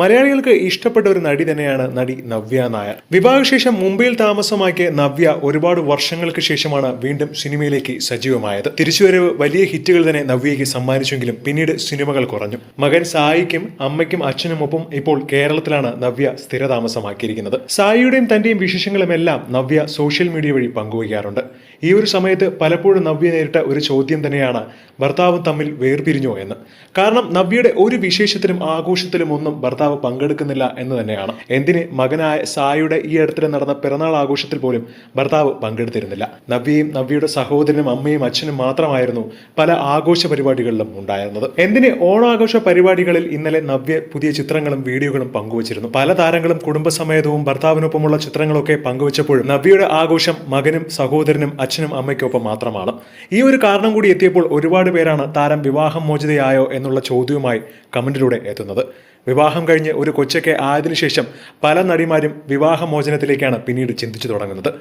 മലയാളികൾക്ക് ഇഷ്ടപ്പെട്ട ഒരു നടി തന്നെയാണ് നടി നവ്യ നായർ. വിവാഹശേഷം മുംബൈയിൽ താമസമാക്കിയ നവ്യ ഒരുപാട് വർഷങ്ങൾക്ക് ശേഷമാണ് വീണ്ടും സിനിമയിലേക്ക് സജീവമായത്. തിരിച്ചുവരവ് വലിയ ഹിറ്റുകൾ തന്നെ നവ്യയ്ക്ക് സമ്മാനിച്ചെങ്കിലും പിന്നീട് സിനിമകൾ കുറഞ്ഞു. മകൻ സായിക്കും അമ്മയ്ക്കും അച്ഛനുമൊപ്പം ഇപ്പോൾ കേരളത്തിലാണ് നവ്യ സ്ഥിരതാമസമാക്കിയിരിക്കുന്നത്. സായിയുടെയും തന്റെയും വിശേഷങ്ങളുമെല്ലാം നവ്യ സോഷ്യൽ മീഡിയ വഴി പങ്കുവയ്ക്കാറുണ്ട്. ഈ ഒരു സമയത്ത് പലപ്പോഴും നവ്യ നേരിട്ട ഒരു ചോദ്യം തന്നെയാണ് ഭർത്താവും തമ്മിൽ വേർപിരിഞ്ഞോ എന്ന്. കാരണം നവ്യയുടെ ഒരു വിശേഷത്തിലും ആഘോഷത്തിലും ഒന്നും ഭർത്താവ് പങ്കെടുക്കുന്നില്ല എന്ന് തന്നെയാണ്. എന്തിന് മകനായ സായുടെ ഈ അടുത്തിടെ നടന്ന പിറന്നാൾ ആഘോഷത്തിൽ പോലും ഭർത്താവ് പങ്കെടുത്തിരുന്നില്ല. നവ്യയും നവ്യയുടെ സഹോദരനും അമ്മയും അച്ഛനും മാത്രമായിരുന്നു പല ആഘോഷ പരിപാടികളിലും ഉണ്ടായിരുന്നത്. എന്തിന് ഓണാഘോഷ പരിപാടികളിൽ ഇന്നലെ നവ്യ പുതിയ ചിത്രങ്ങളും വീഡിയോകളും പങ്കുവച്ചിരുന്നു. പല താരങ്ങളും കുടുംബസമേതവും ഭർത്താവിനൊപ്പമുള്ള ചിത്രങ്ങളൊക്കെ പങ്കുവച്ചപ്പോഴും നവ്യയുടെ ആഘോഷം മകനും സഹോദരനും അച്ഛനും അമ്മയ്ക്കൊപ്പം മാത്രമാണ്. ഈ ഒരു കാരണം കൂടി എത്തിയപ്പോൾ ഒരുപാട് പേരാണ് താരം വിവാഹം മോചിതയായോ എന്നുള്ള ചോദ്യവുമായി കമന്റിലൂടെ എത്തുന്നത്. വിവാഹം കഴിഞ്ഞ് ഒരു കൊച്ചൊക്കെ ആയതിനു ശേഷം പല നടിമാരും വിവാഹമോചനത്തിലേക്കാണ് പിന്നീട് ചിന്തിച്ചു തുടങ്ങുന്നത്.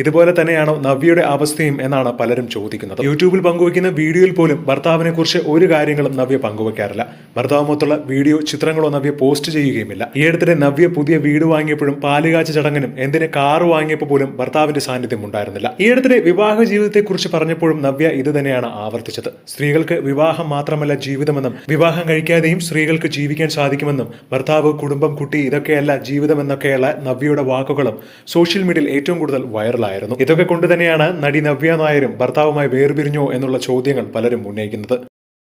ഇതുപോലെ തന്നെയാണോ നവ്യയുടെ അവസ്ഥയും എന്നാണ് പലരും ചോദിക്കുന്നത്. യൂട്യൂബിൽ പങ്കുവയ്ക്കുന്ന വീഡിയോയിൽ പോലും ഭർത്താവിനെ കുറിച്ച് ഒരു കാര്യങ്ങളും നവ്യ പങ്കുവയ്ക്കാറില്ല. ഭർത്താവുമൊത്തുള്ള വീഡിയോ ചിത്രങ്ങളോ നവ്യ പോസ്റ്റ് ചെയ്യുകയുമില്ല. ഈ അടുത്തിടെ നവ്യ പുതിയ വീട് വാങ്ങിയപ്പോഴും പാലുകാച്ച ചടങ്ങിനും എന്തിന് കാർ വാങ്ങിയപ്പോൾ പോലും ഭർത്താവിന്റെ സാന്നിധ്യം ഉണ്ടായിരുന്നില്ല. ഈ അടുത്തിടെ വിവാഹ ജീവിതത്തെക്കുറിച്ച് പറഞ്ഞപ്പോഴും നവ്യ ഇത് തന്നെയാണ് ആവർത്തിച്ചത്. സ്ത്രീകൾക്ക് വിവാഹം മാത്രമല്ല ജീവിതമെന്നും വിവാഹം കഴിക്കാതെയും സ്ത്രീകൾക്ക് ജീവിക്കാൻ സാധിക്കുമെന്നും ഭർത്താവ് കുടുംബം കുട്ടി ഇതൊക്കെയല്ല ജീവിതമെന്നൊക്കെയുള്ള നവ്യയുടെ വാക്കുകളും സോഷ്യൽ മീഡിയയിൽ ഏറ്റവും കൂടുതൽ വൈറലായിരുന്നു. ഇതൊക്കെ കൊണ്ട് തന്നെയാണ് നടി നവ്യ നായരും ഭർത്താവുമായി വേർപിരിഞ്ഞോ എന്നുള്ള ചോദ്യങ്ങൾ പലരും ഉന്നയിക്കുന്നത്.